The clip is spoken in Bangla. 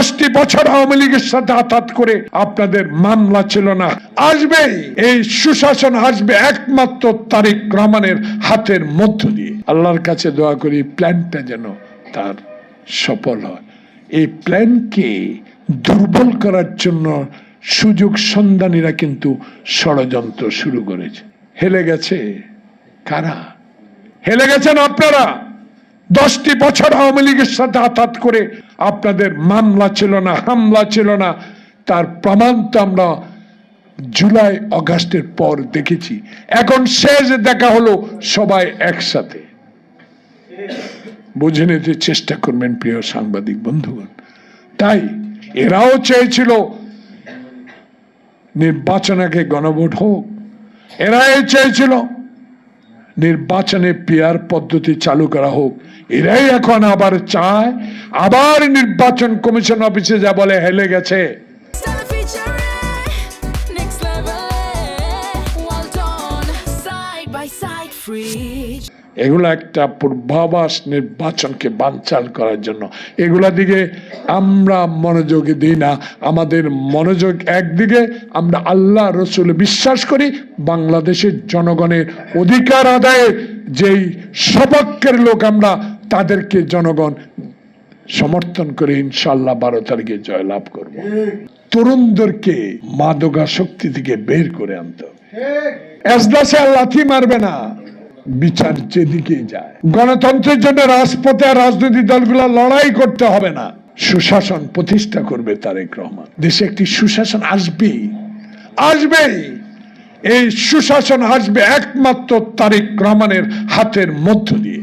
দশটি বছর আওয়ামী লীগের সাথে আতাত করে আপনাদের মামলা ছিল না। আসবেই। এই সুশাসন আসবে একমাত্র তারিক রহমানের হাতের মধ্য দিয়ে। আল্লাহর কাছে দোয়া করি, প্ল্যানটা যেন তার সফল হয়। এই প্ল্যানকে দুর্বল করার জন্য সুযোগ সন্ধানীরা কিন্তু ষড়যন্ত্র শুরু করেছে। হেলে গেছে? কারা? হেলে গেছেন আপনারা? দশটি বছর আওয়ামী লীগের সাথে আতাত করে আপনাদের মামলা ছিল না, হামলা ছিল না, তার প্রমাণ তো আমরা জুলাই, অগাস্টের পর দেখেছি। এখন শেষ দেখা হলো সবাই একসাথে। বুঝে নিতে চেষ্টা করবেন প্রিয় সাংবাদিক বন্ধুগণ। তাই এরাও চেয়েছিল নির্বাচন আগে গণভোট হোক, এরাই চেয়েছিল নির্বাচনে পেয়ার পদ্ধতি চালু করা হোক এরাই এখন আবার চায়, আবার নির্বাচন কমিশন অফিসে যা বলে হেলে গেছে free. এগুলো একটা পূর্বাভাস নির্বাচনকে বানচাল করার জন্য। এগুলা দিকে আমরা মনোযোগ দিই না। আমাদের মনোযোগ একদিকে আমরা আল্লাহ রসুল বিশ্বাস করি বাংলাদেশের জনগণের অধিকার আদায়ে যেই সপক্ষের লোক আমরা তাদেরকে জনগণ সমর্থন করে ইনশাল্লাহ বারো তারিখে জয়লাভ করব। তরুণদেরকে মাদকা শক্তি থেকে বের করে আনতে হবে। আর লাথি মারবে না। বিচার যেদিকে যায়। গণতন্ত্রের জন্য রাজপথে আর রাজনৈতিক দলগুলো লড়াই করতে হবে না। সুশাসন প্রতিষ্ঠা করবে তারেক রহমান। দেশে একটি সুশাসন আসবে আসবেই। এই সুশাসন আসবে একমাত্র তারেক রহমানের হাতের মধ্য দিয়ে।